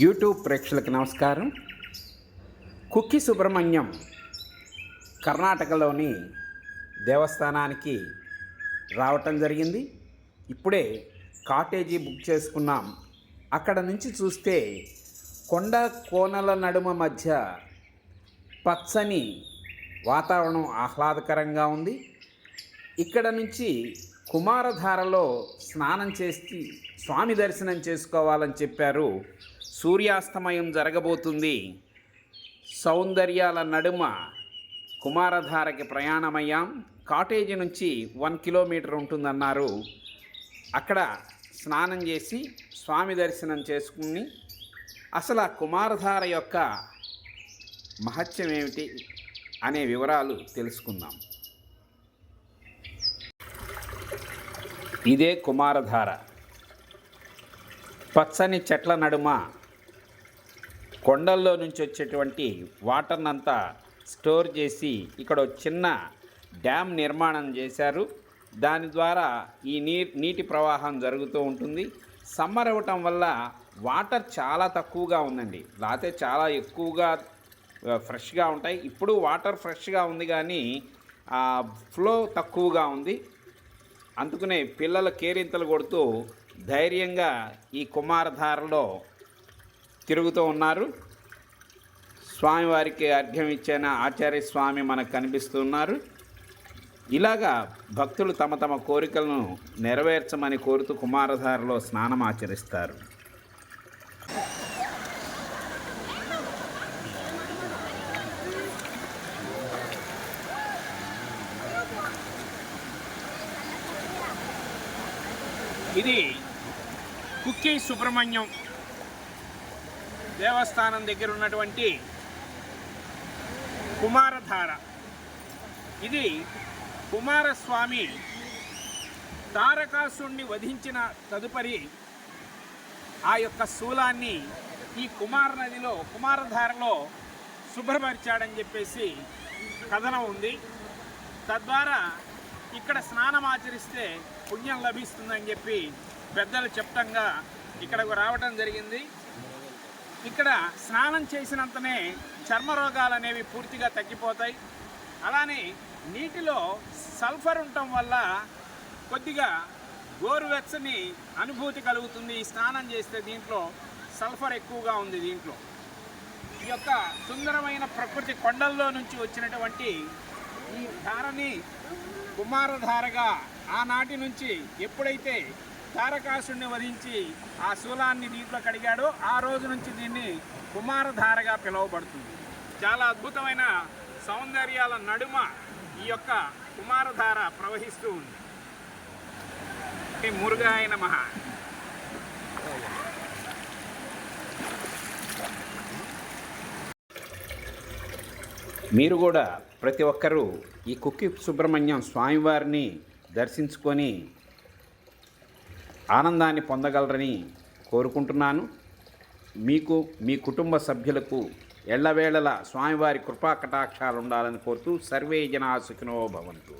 YouTube ప్రేక్షకులకు నమస్కారం. కుక్కి సుబ్రహ్మణ్యం కర్ణాటకలోని దేవస్థానానికి రావటం జరిగింది. ఇప్పుడే కాటేజీ బుక్ చేసుకున్నాం. అక్కడ నుంచి చూస్తే కొండ కోనల నడుమ మధ్య పచ్చని వాతావరణం ఆహ్లాదకరంగా ఉంది. ఇక్కడ నుంచి కుమారధారలో స్నానం చేసి స్వామి దర్శనం చేసుకోవాలని చెప్పారు. సూర్యాస్తమయం జరగబోతుంది. సౌందర్యాల నడుమ కుమారధారకి ప్రయాణమయ్యాం. కాటేజీ నుంచి వన్ కిలోమీటర్ ఉంటుందన్నారు. అక్కడ స్నానం చేసి స్వామి దర్శనం చేసుకుని అసలు ఆ కుమారధార యొక్క మహత్యం ఏమిటి అనే వివరాలు తెలుసుకుందాం. ఇదే కుమారధార. పచ్చని చెట్ల నడుమ కొండల్లో నుంచి వచ్చేటువంటి వాటర్నంతా స్టోర్ చేసి ఇక్కడ ఒక చిన్న డ్యామ్ నిర్మాణం చేశారు. దాని ద్వారా ఈ నీ నీటి ప్రవాహం జరుగుతూ ఉంటుంది. సమ్మర్ అవ్వటం వల్ల వాటర్ చాలా తక్కువగా ఉందండి. లేకపోతే చాలా ఎక్కువగా ఫ్రెష్గా ఉంటాయి. ఇప్పుడు వాటర్ ఫ్రెష్గా ఉంది కానీ ఫ్లో తక్కువగా ఉంది. అందుకనే పిల్లల కేరింతలు కొడుతూ ధైర్యంగా ఈ కుమారధారలో తిరుగుతూ ఉన్నారు. స్వామివారికి అర్ఘ్యం ఇచ్చిన ఆచార్య స్వామి మనకు కనిపిస్తున్నారు. ఇలాగా భక్తులు తమ తమ కోరికలను నెరవేర్చమని కోరుతూ కుమారధారలో స్నానం ఆచరిస్తారు. ఇది కుక్కి సుబ్రహ్మణ్యం దేవస్థానం దగ్గర ఉన్నటువంటి కుమారధార. ఇది కుమారస్వామి తారకాసుణ్ణి వధించిన తదుపరి ఆ యొక్క శూలాన్ని ఈ కుమార నదిలో కుమారధారలో శుభ్రపరిచాడని చెప్పేసి కథనం ఉంది. తద్వారా ఇక్కడ స్నానం ఆచరిస్తే పుణ్యం లభిస్తుందని చెప్పి పెద్దలు చెప్తంగా ఇక్కడకు రావటం జరిగింది. ఇక్కడ స్నానం చేసినంతనే చర్మ రోగాలు అనేవి పూర్తిగా తగ్గిపోతాయి. అలానే నీటిలో సల్ఫర్ ఉండటం వల్ల కొద్దిగా గోరువెచ్చని అనుభూతి కలుగుతుంది ఈ స్నానం చేస్తే దీంట్లో. సల్ఫర్ ఎక్కువగా ఉంది దీంట్లో. ఈ యొక్క సుందరమైన ప్రకృతి కొండల్లో నుంచి వచ్చినటువంటి ఈ ధారని కుమారధారగా ఆనాటి నుంచి ఎప్పుడైతే తారకాసుని వధించి ఆ శూలాన్ని నీటిలో కడిగాడో ఆ రోజు నుంచి దీన్ని కుమారధారగా పిలువబడుతుంది. చాలా అద్భుతమైన సౌందర్యాల నడుమ ఈ యొక్క కుమారధార ప్రవహిస్తూ ఉంది. ఈ మురుగాయ మీరు కూడా ప్రతి ఒక్కరూ ఈ కుక్కి సుబ్రహ్మణ్యం స్వామివారిని దర్శించుకొని ఆనందాన్ని పొందగలరని కోరుకుంటున్నాను. మీకు మీ కుటుంబ సభ్యులకు ఎల్లవేళల స్వామివారి కృపా కటాక్షాలు ఉండాలని కోరుతూ సర్వే జనా సుఖినో భవంతు.